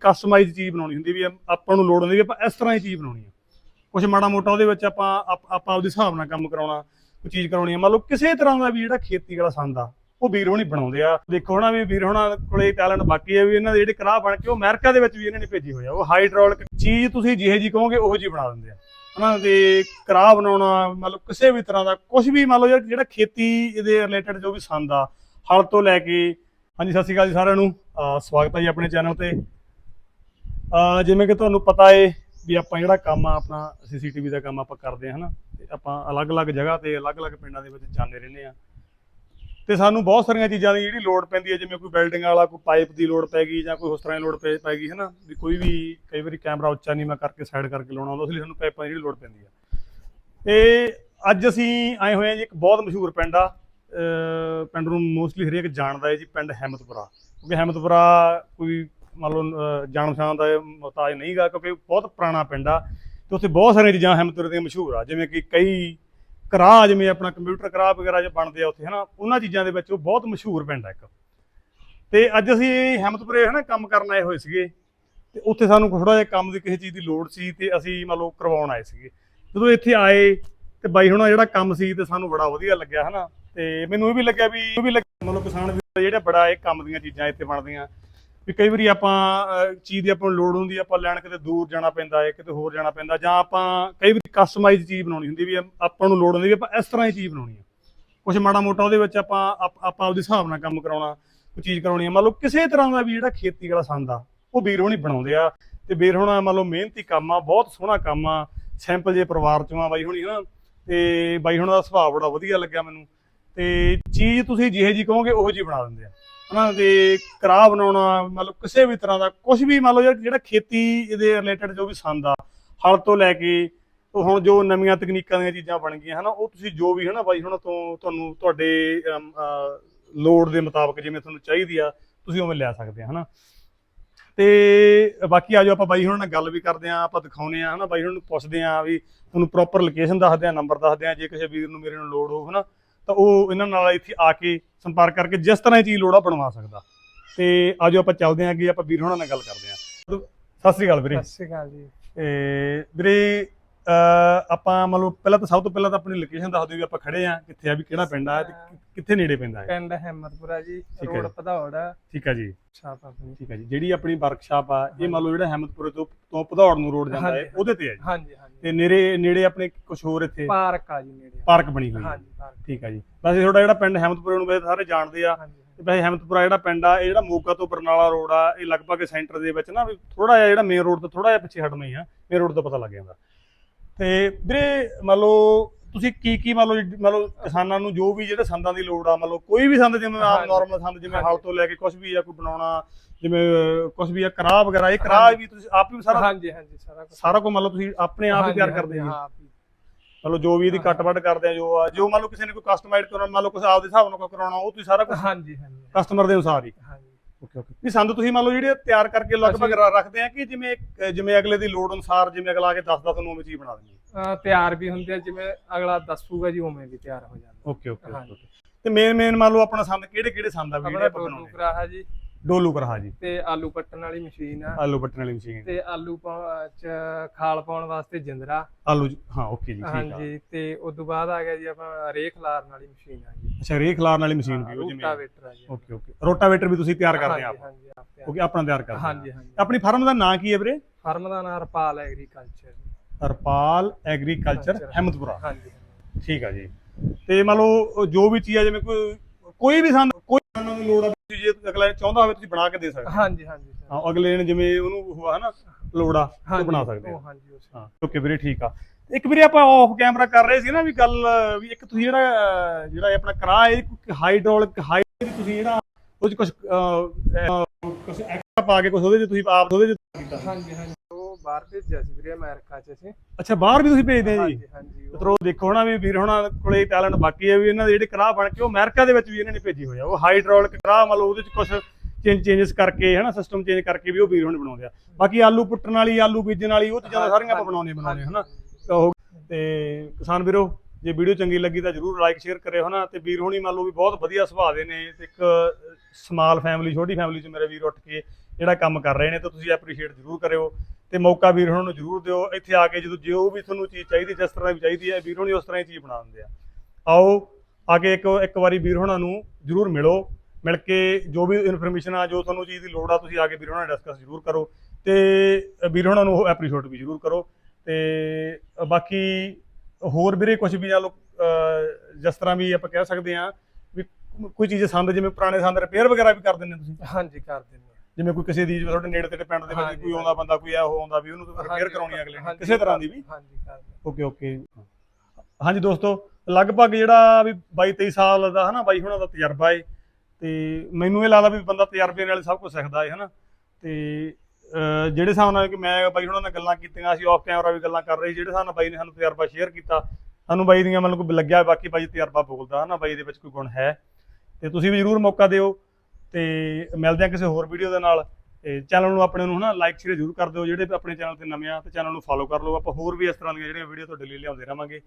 Customise ਚੀਜ਼ ਬਣਾਉਣੀ ਹੁੰਦੀ ਵੀ ਆਪਾਂ ਨੂੰ ਲੋੜ ਹੁੰਦੀ ਵੀ ਆਪਾਂ ਇਸ ਤਰ੍ਹਾਂ ਹੀ ਚੀਜ਼ ਬਣਾਉਣੀ ਆ। ਕੁਝ ਮਾੜਾ ਮੋਟਾ ਉਹਦੇ ਵਿੱਚ ਆਪਾਂ ਆਪਾਂ ਆਪਦੇ ਹਿਸਾਬ ਨਾਲ ਕੰਮ ਕਰਾਉਣਾ, ਕੋਈ ਚੀਜ਼ ਕਰਾਉਣੀ ਆ। ਮੰਨ ਲਓ ਕਿਸੇ ਤਰ੍ਹਾਂ ਦਾ ਵੀ ਜਿਹੜਾ ਖੇਤੀ ਵਾਲਾ ਸੰਦ ਆ, ਉਹ ਵੀਰ ਹੋਣੀ ਬਣਾਉਂਦੇ ਆ। ਦੇਖੋ ਨਾ ਵੀ ਵੀਰ ਹੋਣਾ ਕੋਲੇ ਟੈਲੈਂਟ ਬਾਕੀ ਆ ਵੀ ਇਹਨਾਂ ਦੇ ਜਿਹੜੇ ਕਰਾਹ ਬਣ ਕੇ ਉਹ ਅਮਰੀਕਾ ਦੇ ਵਿੱਚ ਵੀ ਇਹਨਾਂ ਨੇ ਭੇਜੀ ਹੋਈ ਆ। ਉਹ ਹਾਈਡ੍ਰੋਲਿਕ ਚੀਜ਼ ਤੁਸੀਂ ਜਿਹੇ ਜੀ ਕਹੋਗੇ, ਉਹੋ ਜੀ ਬਣਾ ਦਿੰਦੇ ਆ। ਹਨਾ ਤੇ ਕਰਾਹ ਬਣਾਉਣਾ ਮਤਲਬ ਕਿਸੇ ਵੀ ਤਰ੍ਹਾਂ ਦਾ ਕੁਝ ਵੀ ਮੰਨ ਲਓ ਜਿਹੜਾ- ਖੇਤੀ ਦੇ ਰਿਲੇਟਡ ਜੋ ਵੀ ਸੰਦ ਆ, ਹਲ ਤੋਂ ਲੈ ਕੇ, ਹਾਂਜੀ, ਸਤਿ ਸ਼੍ਰੀ ਅਕਾਲ ਜੀ ਸਾਰਿਆਂ ਨੂੰ। ਸਵਾਗਤ ਹੈ ਜੀ ਆਪਣੇ ਚੈਨਲ ਤੇ। ਜਿਵੇਂ ਕਿ ਤੁਹਾਨੂੰ ਪਤਾ ਏ ਵੀ ਆਪਾਂ ਜਿਹੜਾ ਕੰਮ ਆ, ਆਪਣਾ ਸੀਸੀਟੀਵੀ ਦਾ ਕੰਮ ਆਪਾਂ ਕਰਦੇ ਹਾਂ ਹਨਾ? ਤੇ ਆਪਾਂ ਅਲੱਗ-ਅਲੱਗ ਜਗ੍ਹਾ ਤੇ, ਅਲੱਗ-ਅਲੱਗ ਪਿੰਡਾਂ ਦੇ ਵਿੱਚ ਜਾਂਦੇ ਰਹਿੰਦੇ ਆ। ਤੇ ਸਾਨੂੰ ਬਹੁਤ ਸਾਰੀਆਂ ਚੀਜ਼ਾਂ ਦੀ ਜਿਹੜੀ ਲੋੜ ਪੈਂਦੀ ਹੈ ਜਿਵੇਂ ਕੋਈ ਵੈਲਡਿੰਗ ਵਾਲਾ, ਕੋਈ ਪਾਈਪ ਦੀ ਲੋੜ ਪੈ ਗਈ ਜਾਂ ਕੋਈ ਉਸ ਤਰ੍ਹਾਂ ਦੀ ਲੋੜ ਪੈ ਪੈ ਗਈ, ਹਨਾ? ਵੀ ਕੋਈ ਵੀ, ਕਈ ਵਾਰੀ ਕੈਮਰਾ ਉੱਚਾ ਨੀਵਾਂ ਕਰਕੇ ਸਾਈਡ ਕਰਕੇ ਲਾਉਣਾ ਹੁੰਦਾ, ਉਸ ਲਈ ਸਾਨੂੰ ਪਾਈਪਾਂ ਦੀ ਜਿਹੜੀ ਲੋੜ ਪੈਂਦੀ ਆ। ਤੇ ਅੱਜ ਅਸੀਂ ਆਏ ਹੋਏ ਹਾਂ ਜੀ ਇੱਕ ਬਹੁਤ ਮਸ਼ਹੂਰ ਪਿੰਡ ਆ। ਪਿੰਡ ਨੂੰ ਮੋਸਟਲੀ ਹਰੇਕ ਜਾਣਦਾ ਹੈ ਜੀ, ਪਿੰਡ ਹੈਮਤਪੁਰਾ। ਕਿਉਂਕਿ ਹੈਮਤਪੁਰਾ ਕੋਈ ਮੰਨ ਲਓ ਜਾਣ ਪਛਾਣ ਦਾ ਮੁਹਤਾਜ ਨਹੀਂਗਾ ਕਿਉਂਕਿ ਬਹੁਤ ਪੁਰਾਣਾ ਪਿੰਡ ਆ ਤੇ ਉੱਥੇ ਬਹੁਤ ਸਾਰੀਆਂ ਚੀਜ਼ਾਂ ਹੈਮਤਪੁਰੇ ਦੀਆਂ ਮਸ਼ਹੂਰ ਆ, ਜਿਵੇਂ ਕਿ ਕਈ ਕਰਾਹ ਜਿਵੇਂ ਆਪਣਾ ਕੰਪਿਊਟਰ ਕਰਾਹ ਵਗੈਰਾ ਜੋ ਬਣਦੇ ਆ ਉੱਥੇ, ਹਨਾ, ਉਹਨਾਂ ਚੀਜ਼ਾਂ ਦੇ ਵਿੱਚ ਉਹ ਬਹੁਤ ਮਸ਼ਹੂਰ ਪਿੰਡ ਆ ਇੱਕ। ਤੇ ਅੱਜ ਅਸੀਂ ਹੈਮਤਪੁਰੇ ਹਨਾ, ਕੰਮ ਕਰਨ ਆਏ ਹੋਏ ਸੀਗੇ ਤੇ ਉੱਥੇ ਸਾਨੂੰ ਥੋੜਾ ਜਿਹਾ ਕੰਮ ਦੀ ਕਿਸੇ ਚੀਜ਼ ਦੀ ਲੋੜ ਸੀ ਤੇ ਅਸੀਂ ਮੰਨ ਲਓ ਕਰਵਾਉਣ ਆਏ ਸੀਗੇ। ਜਦੋਂ ਇੱਥੇ ਆਏ ਤੇ ਬਾਈ ਹੁਣਾਂ ਜਿਹੜਾ ਕੰਮ ਸੀ ਤੇ ਸਾਨੂੰ ਬੜਾ ਵਧੀਆ ਲੱਗਿਆ, ਹਨਾ, ਤੇ ਮੈਨੂੰ ਇਹ ਵੀ ਲੱਗਿਆ ਵੀ, ਇਹ ਵੀ ਲੱਗਿਆ ਮਤਲਬ ਕਿਸਾਨ ਵੀਰ ਜਿਹੜਾ ਬੜਾ ਇਹ ਕੰਮ ਦੀਆਂ ਚੀਜ਼ਾਂ ਇੱਥੇ ਬਣਦੀਆਂ। ਵੀ ਕਈ ਵਾਰੀ ਆਪਾਂ ਚੀਜ਼ ਦੀ ਆਪਾਂ ਨੂੰ ਲੋੜ ਹੁੰਦੀ ਆਪਾਂ ਲੈਣ ਕਿਤੇ ਦੂਰ ਜਾਣਾ ਪੈਂਦਾ ਹੈ, ਕਿਤੇ ਹੋਰ ਜਾਣਾ ਪੈਂਦਾ, ਜਾਂ ਆਪਾਂ ਕਈ ਵਾਰੀ ਕਸਟਮਾਈਜ਼ ਚੀਜ਼ ਬਣਾਉਣੀ ਹੁੰਦੀ ਵੀ ਆਪਾਂ ਨੂੰ ਲੋੜ ਹੁੰਦੀ ਵੀ ਆਪਾਂ ਇਸ ਤਰ੍ਹਾਂ ਦੀ ਚੀਜ਼ ਬਣਾਉਣੀ ਆ। ਕੁਝ ਮਾੜਾ ਮੋਟਾ ਉਹਦੇ ਵਿੱਚ ਆਪਾਂ, ਆਪ- ਆਪਾਂ ਆਪਦੇ ਹਿਸਾਬ ਨਾਲ ਕੰਮ ਕਰਾਉਣਾ, ਕੋਈ ਚੀਜ਼ ਕਰਾਉਣੀ ਆ। ਮੰਨ ਲਓ ਕਿਸੇ ਤਰ੍ਹਾਂ ਦਾ ਵੀ ਜਿਹੜਾ ਖੇਤੀ ਵਾਲਾ ਸੰਦ ਆ, ਉਹ ਵੀਰ ਹੋਣੀ ਬਣਾਉਂਦੇ ਆ, ਤੇ ਵੀਰ ਹੋਣਾ ਮੰਨ ਲਓ ਮਿਹਨਤੀ ਕੰਮ ਆ, ਬਹੁਤ ਸੋਹਣਾ ਕੰਮ ਆ ਸਿੰਪਲ ਜੇ ਪਰਿਵਾਰ ਚੋਂ ਆ ਬਾਈ ਹੋਣੀ, ਹਨਾ? ਤੇ ਬਾਈ ਹੋਣਾ ਦਾ ਸੁਭਾਅ ਬੜਾ ਵਧੀਆ ਲੱਗਿਆ ਮੈਨੂੰ, ਤੇ ਚੀਜ਼ ਤੁਸੀਂ ਜਿਹੇ ਜੀ ਕਹੋਗੇ, ਉਹੋ ਜੀ ਬਣਾ ਦਿੰਦੇ ਆ। ਹਨਾ ਤੇ ਕਰਾਹ ਬਣਾਉਣਾ ਮਤਲਬ ਕਿਸੇ ਵੀ ਤਰ੍ਹਾਂ ਦਾ ਕੁਝ ਵੀ ਮੰਨ ਲਓ ਜਿਹੜਾ- ਖੇਤੀ ਦੇ ਰਿਲੇਟਡ ਜੋ ਵੀ ਸੰਦ ਆ ਹਲ ਤੋਂ ਲੈ ਕੇ ਹੁਣ ਜੋ ਨਵੀਆਂ ਤਕਨੀਕਾਂ ਦੀਆਂ ਚੀਜ਼ਾਂ ਬਣ ਗਈਆਂ ਹਨਾ ਉਹ ਤੁਸੀਂ ਜੋ ਵੀ ਹਨਾ ਬਾਈ ਹੁਣ ਤੋਂ ਤੁਹਾਨੂੰ ਤੁਹਾਡੇ ਅਮ, ਲੋੜ ਦੇ ਮੁਤਾਬਕ ਜਿਵੇਂ ਤੁਹਾਨੂੰ ਚਾਹੀਦੀ ਆ ਤੁਸੀਂ ਉਵੇਂ ਲੈ ਸਕਦੇ ਆ ਹਨਾ। ਤੇ ਬਾਕੀ ਆਜੋ ਆਪਾਂ ਬਾਈ ਹੁਣ ਨਾਲ ਗੱਲ ਵੀ ਕਰਦੇ ਆ ਆਪਾਂ ਦਿਖਾਉਨੇ ਆ ਹਨਾ ਬਾਈ ਹੁਣ ਨੂੰ ਪੁੱਛਦੇ ਆ ਵੀ ਤੁਹਾਨੂੰ ਪ੍ਰੋਪਰ ਲੋਕੇਸ਼ਨ ਦੱਸਦੇ ਆ ਨੰਬਰ ਦੱਸਦੇ ਆ ਜੇ ਕਿਸੇ ਵੀਰ ਨੂੰ ਮੇਰੇ ਨੂੰ ਲੋੜ ਹੋ ਹਨਾ। ਤਾਂ ਉਹ ਇਹਨਾਂ ਨਾਲ ਇੱਥੇ ਆ ਕੇ ਸੰਪਰਕ ਕਰਕੇ ਜਿਸ ਤਰ੍ਹਾਂ ਦੀ ਚੀਜ਼ ਲੋੜ ਆ ਬਣਵਾ ਸਕਦਾ। ਤੇ ਆਜੋ ਆਪਾਂ ਚੱਲਦੇ ਆਂ ਕਿ ਆਪਾਂ ਵੀਰ ਹੋਣਾ ਨਾਲ ਗੱਲ ਕਰਦੇ ਆਂ ਸਤਿ ਸ੍ਰੀ ਅਕਾਲ ਵੀਰੇ। ਸਤਿ ਸ਼੍ਰੀ ਅਕਾਲ ਜੀ। ਵੀਰੇ ਆਪਾਂ ਮਤਲਬ ਪਹਿਲਾਂ ਤਾਂ ਸਭ ਤੋਂ ਪਹਿਲਾਂ ਤਾਂ ਆਪਣੀ ਲੋਕੇਸ਼ਨ ਦੱਸ ਦਿਓ ਵੀ ਆਪਾਂ ਖੜੇ ਆਂ ਕਿੱਥੇ ਆ ਵੀ ਕਿਹੜਾ ਪਿੰਡ ਆ ਤੇ ਕਿੱਥੇ ਨੇੜੇ ਪੈਂਦਾ ਹੈ ਪਿੰਡ ਹਿੰਮਤਪੁਰਾ ਜੀ ਰੋਡ ਜੀ। ਭਦੌੜ। ਠੀਕ ਆ ਜੀ। ਛਾਪ ਆਪਣੀ। ਠੀਕ ਆ ਜੀ। ਜਿਹੜੀ ਆਪਣੀ ਵਰਕਸ਼ਾਪ ਆ ਇਹ ਮੰਨ ਲਓ ਜਿਹੜਾ ਹੈਮਦਪੁਰੇ ਤੋਂ ਤੋਂ ਭਦੌੜ ਨੂੰ ਰੋਡ ਜਾਂਦਾ ਹੈ ਉਹਦੇ ਤੇ ਹੈ ਜੀ। ਹਾਂਜੀ। ਤੇ ਨੇੜੇ ਨੇੜੇ ਆਪਣੇ ਕੁਝ ਹੋਰ ਇੱਥੇ ਪਾਰਕ ਆ ਜੀ ਨੇੜੇ। ਪਾਰਕ ਬਣੀ ਹੋਈ ਹੈ। ਹਾਂਜੀ ਪਾਰਕ। ਠੀਕ ਆ ਜੀ। ਵੈਸੇ ਤੁਹਾਡਾ ਜਿਹੜਾ ਪਿੰਡ ਹੈਮਦਪੁਰੇ ਨੂੰ ਵੈਸੇ ਸਾਰੇ ਜਾਣਦੇ ਆ। ਹਾਂਜੀ ਤੇ ਵੈਸੇ ਹੈਮਦਪੁਰਾ ਜਿਹੜਾ ਪਿੰਡ ਆ ਇਹ ਜਿਹੜਾ ਮੋਗਾ ਤੋਂ ਬਰਨਾਲਾ ਰੋਡ ਆ ਇਹ ਲਗਭਗ ਸੈਂਟਰ ਦੇ ਵਿੱਚ ਨਾ ਵੀ ਥੋੜਾ ਜਿਹਾ ਜਿਹੜਾ ਮੇਨ ਰੋਡ ਤੋਂ ਥੋੜਾ ਜਿਹਾ ਪਿੱਛੇ ਹਟਣਾ ਹੀ ਆ। ਮੇਨ ਰੋਡ ਤੋਂ ਪਤਾ ਲੱਗ ਜਾਂਦਾ। ਤੇ ਵੀਰੇ ਮੰਨ ਲਓ ਤੁਸੀਂ ਕੀ ਕੀ ਮੰਨ ਲਓ ਮੰਨ ਲਓ ਕਿਸਾਨਾਂ ਨੂੰ ਜੋ ਵੀ ਜਿਹੜੇ ਸੰਦਾਂ ਦੀ ਲੋੜ ਆ ਮੰਨ ਲਓ ਕੋਈ ਵੀ ਸੰਦ ਜਿਵੇਂ ਆਮ। ਨਾਰਮਲ ਸੰਦ ਜਿਵੇਂ ਹਲ। ਤੋਂ ਲੈ ਕੇ ਕੁਝ ਵੀ ਆ ਕੋਈ ਬਣਾਉਣਾ ਜਿਵੇਂ ਕੁਝ ਵੀ ਆ ਕਰਾਹ ਵਗੈਰਾ ਇਹ ਕਰਾਹ ਵੀ ਤੁਸੀਂ ਆਪ ਹੀ ਸਾਰਾ ਹਾਂਜੀ ਹਾਂਜੀ ਸਾਰਾ ਕੁਝ ਸਾਰਾ ਕੁਝ ਮੰਨ ਲਓ ਤੁਸੀਂ ਆਪਣੇ ਆਪ ਹੀ ਤਿਆਰ ਕਰਦੇ ਹੋ ਜੀ ਹਾਂ ਜੀ। ਮੰਨ ਲਓ ਜੋ ਵੀ ਇਹਦੀ ਕੱਟ ਵੱਢ ਕਰਦੇ ਆ ਜੋ ਆ ਜੋ ਮੰਨ ਲਓ ਕਿਸੇ ਨੇ ਕੋਈ ਕਸਟਮਾਈਜ਼ ਕਰਾਉਣਾ ਮੰਨ ਲਓ ਕੁਝ ਆਪਦੇ ਹਿਸਾਬ ਨਾਲ ਕੋਈ ਕਰਾਉਣਾ ਉਹ ਤੁਸੀਂ ਸਾਰਾ ਕੁਝ ਹਾਂਜੀ ਹਾਂਜੀ ਕਸਟਮਰ ਦੇ ਅਨੁਸਾਰ ਹੀ ਹਾਂਜੀ ਓਕੇ ਓਕੇ ਨਹੀਂ ਸੰਦ ਤੁਸੀਂ ਮੰਨ ਲਓ ਜਿਹੜੇ ਤਿਆਰ ਕਰਕੇ ਲਗਭਗ ਰ- ਰੱਖਦੇ ਆ ਕਿ ਜਿਵੇਂ ਅਹ ਜਿਵੇਂ ਅਗਲੇ ਦੀ ਲੋੜ ਅਨੁਸਾਰ ਜਿਵੇਂ ਅਗਲਾ ਆ ਕੇ ਦੱਸਦਾ ਤੁਹਾਨੂੰ ਉਵੇਂ ਚੀਜ਼ ਬਣਾ ਦਿੰਦੇ ਅਹ ਤਿਆਰ ਵੀ ਹੁੰਦੇ ਆ ਜਿਵੇਂ ਅਗਲਾ ਦੱਸੂਗਾ ਜੀ ਉਵੇਂ ਵੀ ਤਿਆਰ ਹੋ ਜਾਂਦਾ। ਓਕੇ ਓਕੇ ਤੇ ਮੇਨ ਮੇਨ ਮੰਨ ਲਓ ਆਪਣਾ ਸੰਦ ਕਿਹੜੇ ਕਿਹੜੇ ਸੰਦ ਆ ਵੀ ਜਿਹੜੇ ਆਪਣਾ ਆਪਾਂ ਡੋਲੂ ਬਣਾਉਣੇ ਕਰਾਹਾ ਜੀ। ਡੋਲੂ ਕਰਹਾ ਜੀ। ਤੇ ਆਲੂ ਪੱਟਣ ਵਾਲੀ ਮਸ਼ੀਨ ਆ। ਆਲੂ ਬਟਨ ਵਾਲੀ ਮਸ਼ੀਨ। ਤੇ ਆਲੂ ਚ ਖਾਲ ਪਾਉਣ ਵਾਸਤੇ ਜਿੰਦਰਾ। ਆਲੂ ਹਾਂ ਓਕੇ ਜੀ ਠੀਕ ਆ। ਹਾਂਜੀ ਤੇ ਉਸ ਤੋਂ ਬਾਅਦ ਆ ਗਿਆ ਜੀ ਆਪਣਾ ਰੇਖ ਲਾਰਨ ਵਾਲੀ ਮਸ਼ੀਨ ਆ ਜੀ। ਅੱਛਾ ਰੇਖ ਲਾਰਨ ਵਾਲੀ ਮਸ਼ੀਨ ਵੀ ਉਹ ਜਿਵੇਂ ਰੂਟਾਵੇਟਰ ਆ ਜੀ। Okay okay. ਰੋਟਾਵੇਟਰ ਵੀ ਤੁਸੀਂ ਤਿਆਰ ਕਰਦੇ ਆ ਆਪ? ਹਾਂਜੀ ਆਪ ਤਿਆਰ। ਓਕੇ ਆਪਣਾ ਤਿਆਰ ਕਰਦੇ। ਹਾਂਜੀ ਹਾਂਜੀ। ਆਪਣੀ ਫਰਮ ਦਾ ਨਾਂ ਕੀ ਹੈ ਵੀਰੇ? ਫਰਮ ਦਾ ਨਾਮ ਰਪਾਲ ਐਗਰੀਕਲਚਰ ਹਰਪਾਲ ਐਗਰੀਕਲਚਰ। ਹੈਮਦਪੁਰਾ ਹਾਂਜੀ। ਠੀਕ ਆ ਜੀ। ਤੇ ਮੰਨ ਲਓ ਜੋ ਵੀ ਚੀਜ਼ ਆ ਜਿਵੇਂ ਕੋਈ ਕੋਈ ਵੀ ਸੰਦ ਕੋਈ ਸੰਦਾਂ ਦੀ ਲੋੜ ਆ ਤੁਸੀਂ ਜੇ ਅਗਲਾ ਚਾਹੁੰਦਾ ਹੋਵੇ ਤੁਸੀਂ ਬਣਾ ਕੇ ਦੇ ਸਕਦੇ ਹੋ। ਹਾਂਜੀ ਹਾਂਜੀ sir। ਹਾਂ ਅਗਲੇ ਨੇ ਜਿਵੇਂ ਉਹਨੂੰ ਉਹ ਆ ਨਾ ਲੋੜ ਆ ਉਹ ਹਾਂਜੀ, ਬਣਾ ਸਕਦੇ ਉਹ ਹੋ ਹਾਂਜੀ ਉਸ ਹਾਂ ਓਕੇ ਵੀਰੇ ਠੀਕ ਆ ਇੱਕ ਵੀਰੇ ਆਪਾਂ ਆਫ ਕੈਮਰਾ ਕਰ ਰਹੇ ਸੀ ਨਾ ਵੀ ਗੱਲ ਵੀ ਇੱਕ ਤੁਸੀਂ ਜਿਹੜਾ ਅਹ, ਜਿਹੜਾ ਇਹ ਆਪਣਾ ਕਰਾ ਇਹ ਹਾਈਡ੍ਰੋਲਿਕ ਹਾਈ ਤੁਸੀਂ ਜਿਹੜਾ ਉਹ ਚ ਕੁਝ ਕੁਝ ਐਕਸਟਰਾ ਪਾ ਕੇ ਕੁਝ ਉਹਦੇ ਚ ਤੁਸੀਂ ਆਪ ਉਹਦੇ ਚ ਕੀਤਾ ਹਾਂਜੀ ਹਾਂਜੀ ਉਹ ਬਾਹਰ ਭੇਜਿਆ ਸੀ ਵੀਰੇ ਅਮਰੀਕਾ ਚ ਅਸੀਂ। ਅੱਛਾ ਬਾਹਰ ਵੀ ਤੁਸੀਂ ਭੇਜਦੇ ਆ ਜੀ? ਹਾਂਜੀ ਹਾਂਜੀ ਉਹ- ਦੇਖੋ ਨਾ ਵੀ ਵੀਰ ਹੋਣਾ ਕੋਲੇ ਟੈਲੈਂਟ ਬਾਕੀ ਹੈ ਵੀ ਇਹਨਾਂ ਦੇ ਜਿਹੜੇ ਕਰਾਹ ਬਣ ਕੇ ਉਹ ਅਮਰੀਕਾ ਦੇ ਵਿੱਚ ਵੀ ਇਹਨਾਂ ਨੇ ਭੇਜੀ ਹੋਈ ਆ। ਉਹ ਹਾਈਡ੍ਰੋਲਿਕ ਕਰਾਹ ਮਤਲਬ ਉਹਦੇ ਚ ਕੁਝ ਚੇਂਜ ਚੇਂਜਸ ਕਰਕੇ ਹਨਾ ਸਿਸਟਮ ਚੇਂਜ ਕਰਕੇ ਵੀ ਉਹ ਵੀਰ ਹੋਣੇ ਬਣਾਉਂਦੇ ਆ। ਬਾਕੀ ਆਲੂ ਪੁੱਟਣ ਵਾਲੀ ਆਲੂ ਬੀਜਣ ਵਾਲੀ ਉਹ ਚੀਜ਼ਾਂ ਤਾਂ ਸਾਰੀਆਂ ਆਪਾਂ ਬਣਾਉਣੇ ਬਣਾਉਣੇ ਹਨਾ ਤਾਂ ਉਹ ਤੇ ਕਿਸਾਨ ਵੀਰੋ ਜੇ ਵੀਡੀਓ ਚੰਗੀ ਲੱਗੀ ਤਾਂ ਜਰੂਰ ਲਾਈਕ ਸ਼ੇਅਰ ਕਰਿਓ ਹਨਾ ਤੇ ਵੀਰ ਹੋਣੀ ਮੰਨ ਲਓ ਵੀ ਬਹੁਤ ਵਧੀਆ ਸੁਭਾਅ ਦੇ ਨੇ। ਤੇ ਇੱਕ ਸਮਾਲ ਫੈਮਿਲੀ ਛੋਟੀ ਫੈਮਿਲੀ ਚ ਮੇਰੇ ਵੀਰ ਉੱਠ ਕੇ ਜਿਹੜਾ ਕੰਮ ਕਰ ਰਹੇ ਨੇ ਤਾਂ ਤੁਸੀਂ ਐਪਰੀਸ਼ੀਏਟ ਜ਼ਰੂਰ ਕਰਿਓ। ਤੇ ਮੌਕਾ ਵੀਰ ਹੋਣਾ ਨੂੰ ਜ਼ਰੂਰ ਦਿਓ। ਇੱਥੇ ਆ ਕੇ ਜਦੋਂ ਜੋ ਵੀ ਤੁਹਾਨੂੰ ਚੀਜ਼ ਚਾਹੀਦੀ, ਜਿਸ ਤਰ੍ਹਾਂ ਵੀ ਚਾਹੀਦੀ ਹੈ, ਵੀਰ ਹੋਣੀ ਉਸ ਤਰ੍ਹਾਂ ਹੀ ਚੀਜ਼ ਬਣਾ ਦਿੰਦੇ ਆ। ਆਓ ਆ ਕੇ ਇੱਕ ਇੱਕ ਵਾਰੀ ਵੀਰ ਹੋਣਾ ਨੂੰ ਜ਼ਰੂਰ ਮਿਲੋ। ਮਿਲ ਕੇ ਜੋ ਵੀ ਇਨਫੋਰਮੇਸ਼ਨ ਆ, ਜੋ ਤੁਹਾਨੂੰ ਚੀਜ਼ ਦੀ ਲੋੜ ਆ, ਤੁਸੀਂ ਆ ਕੇ ਵੀਰ ਹੋਣਾ ਨਾਲ ਡਿਸਕਸ ਜ਼ਰੂਰ ਕਰੋ। ਤੇ ਵੀਰ ਹੋਣਾ ਨੂੰ ਐਪਰੀਸ਼ੀਏਟ ਵੀ ਜ਼ਰੂਰ ਕਰੋ। ਤੇ ਬਾਕੀ ਹੋਰ ਵੀਰੇ ਕੁਝ ਵੀ ਨਾਲ ਜਿਸ ਤਰ੍ਹਾਂ ਵੀ ਆਪਾਂ ਕਹਿ ਸਕਦੇ ਆ, ਵੀ ਕੋਈ ਚੀਜ਼ ਸੰਦ, ਜਿਵੇਂ ਪੁਰਾਣੇ ਸੰਦ ਰਿਪੇਅਰ ਵਗੈਰਾ ਵੀ ਕਰ ਦਿੰਦੇ ਤੁਸੀਂ? ਹਾਂਜੀ, ਕਰ ਦਿੰਦੇ ਹਾਂ। ਜਿਵੇਂ ਕੋਈ ਕਿਸੇ ਦੀ ਤੁਹਾਡੇ ਨੇੜੇ ਤੇੜੇ ਪਿੰਡ ਦੇ ਵਿੱਚ ਕੋਈ ਆਉਂਦਾ ਬੰਦਾ ਕੋਈ ਇਹੋ ਆਉਂਦਾ ਵੀ ਉਹਨੂੰ ਰਿਪੇਅਰ ਕਰਾਉਣੀ ਅਗਲੇ ਨੇ। ਕਿਸੇ ਤਰ੍ਹਾਂ ਦੀ ਵੀ। ਹਾਂਜੀ ਓਕੇ ਓਕੇ। ਹਾਂਜੀ ਦੋਸਤੋ ਲਗਭਗ ਜਿਹੜਾ ਵੀ 22 23 ਸਾਲ ਦਾ ਹਨਾ ਬਾਈ ਹੁਣਾਂ ਦਾ ਤਜਰਬਾ ਏ ਤੇ ਮੈਨੂੰ ਇਹ ਲੱਗਦਾ ਵੀ ਬੰਦਾ ਤਜਰਬੇ ਨਾਲ ਸਭ ਕੁਝ ਸਿੱਖਦਾ ਏ ਹਨਾ। ਤੇ ਜਿਹੜੇ ਹਿਸਾਬ ਨਾਲ ਕਿ ਮੈਂ ਬਾਈ ਹੁਣਾਂ ਨਾਲ ਗੱਲਾਂ ਕੀਤੀਆਂ ਅਸੀਂ ਆਫ ਕੈਮਰਾ ਵੀ ਗੱਲਾਂ ਕਰ ਰਹੇ ਸੀ ਜਿਹੜੇ ਹਿਸਾਬ ਨਾਲ ਬਾਈ ਨੇ ਸਾਨੂੰ ਤਜਰਬਾ ਸ਼ੇਅਰ ਕੀਤਾ ਸਾਨੂੰ ਬਾਈ ਦੀਆਂ ਮਤਲਬ ਕੋਈ ਲੱਗਿਆ ਬਾਕੀ ਬਾਈ ਤਜਰਬਾ ਬੋਲਦਾ ਹਨਾ ਬਾਈ ਦੇ ਵਿੱਚ ਕੋਈ ਗੁਣ ਹੈ। ਤੇ ਤੁਸੀਂ ਵੀ ਜ਼ਰੂਰ ਮੌਕਾ ਦਿਓ ਤੇ ਮਿਲਦੇ ਹਾਂ ਕਿਸੇ ਹੋਰ ਵੀਡੀਓ ਦੇ ਨਾਲ। ਤੇ ਚੈਨਲ ਨੂੰ ਆਪਣੇ ਨੂੰ ਹਨਾ ਲਾਈਕ ਸ਼ੇਅਰ ਜ਼ਰੂਰ ਕਰ ਦਿਓ। ਜਿਹੜੇ ਆਪਣੇ ਚੈਨਲ ਤੇ ਨਵੇਂ ਆ, ਤੇ ਚੈਨਲ ਨੂੰ ਫੋਲੋ ਕਰ ਲਓ। ਆਪਾਂ ਹੋਰ ਵੀ ਇਸ ਤਰ੍ਹਾਂ ਦੀਆਂ ਜਿਹੜੀਆਂ ਵੀਡੀਓ ਤੁਹਾਡੇ ਲਈ ਲਿਆਉਂਦੇ ਰਵਾਂਗੇ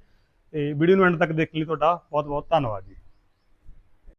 ਤੇ ਵੀਡੀਓ ਨੂੰ ਐਂਡ ਤੱਕ ਦੇਖਣ ਲਈ ਤੁਹਾਡਾ ਬਹੁਤ ਬਹੁਤ ਧੰਨਵਾਦ ਜੀ।